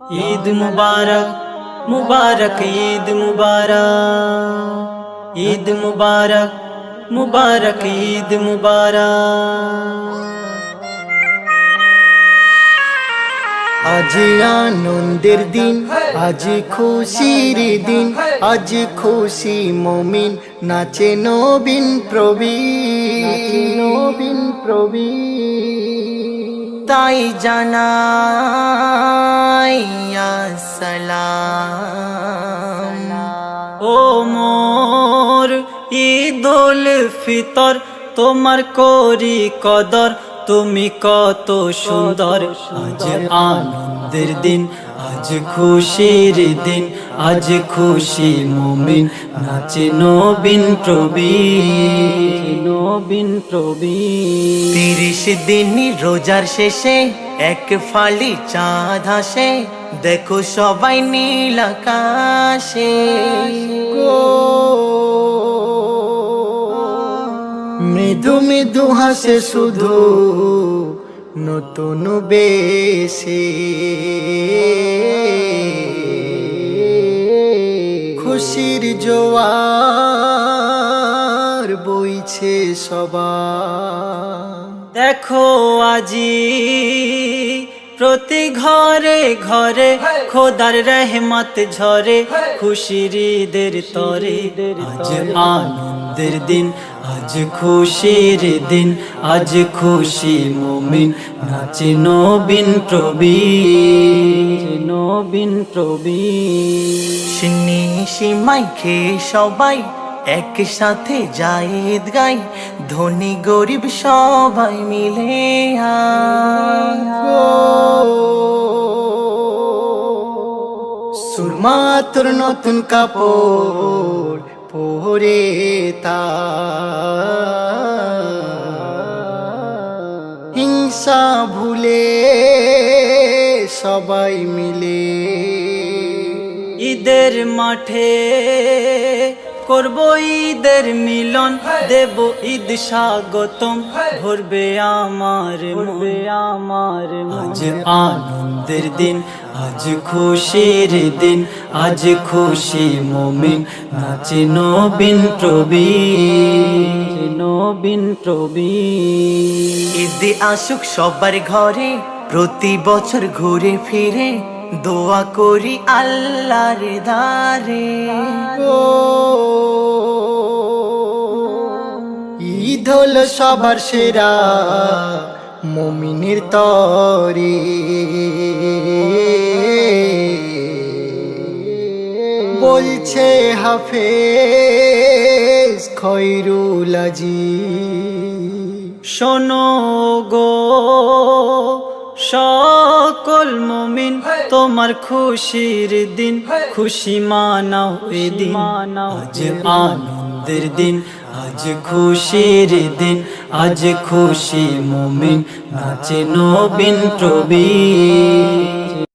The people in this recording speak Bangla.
ঈদ মুবারক মুবারক, ঈদ মুবারক। ঈদ মুবারক মুবারক, ঈদ মুবারক। আজ আনন্দের দিন, আজ খুশির দিন, আজ খুশি মমিন, নাচে নবীন প্রবীণ। নবীন প্রবীণ। তাই জানাই সালাম। ও মোর ঈদুল ফিতর, তোমার করি কদর, তুমি কত সুন্দর। আজ আনন্দের দিন, আজ খুশির দিন, আজ খুশি মুমিন, নাচে নবীন প্রবীণ। নবীন প্রবীণ। তিরিশ দিন রোজার শেষে এক ফালি চাঁদ হাসে দেখো সবাই নীল আকাশে। মৃদু মৃদু হাসে শুধু নতুন বেশে। খুশির জোয়ার বইছে সবার। দেখো আজি প্রতি ঘরে ঘরে খোদার রহমত ঝরে খুশির ঈদের তরে। আজ আনন্দের দিন আজ খুশির দিন আজ খুশি মুমিন নাচে নবীন প্রবীণ। নবীন প্রবীণ। সিন্নি সীমাই খেয়ে সবাই একসাথে জায়েদ গাই ধনী গরিব সবাই মিলে সুরমা তোর নতুন কাপড় পরে তা হিংসা ভুলে সবাই মিলে ঈদের মাঠে করব ঈদের মিলন দেব ঈদ স্বাগতম। ভরবে আমার ভরবে আমার আজ আনন্দের দিন আজ খুশির দিন আজ খুশি মুমিন নাচে নবীন প্রবীণ। নবীন প্রবীণ। ঈদে আসুক সবার ঘরে প্রতি বছর ঘুরে ফিরে দোয়া করি আল্লাহর দারে ঈদ হলো সবার সেরা মমিনের তরে। বলছে হাফেজ খৈরুল আজিজ, শোনো গো। সকল মুমিন তোমার খুশির দিন খুশি মানাও এদিন আজ আনন্দের দিন আজ খুশির দিন আজ খুশি মুমিন নাচে নবীন প্রবীণ।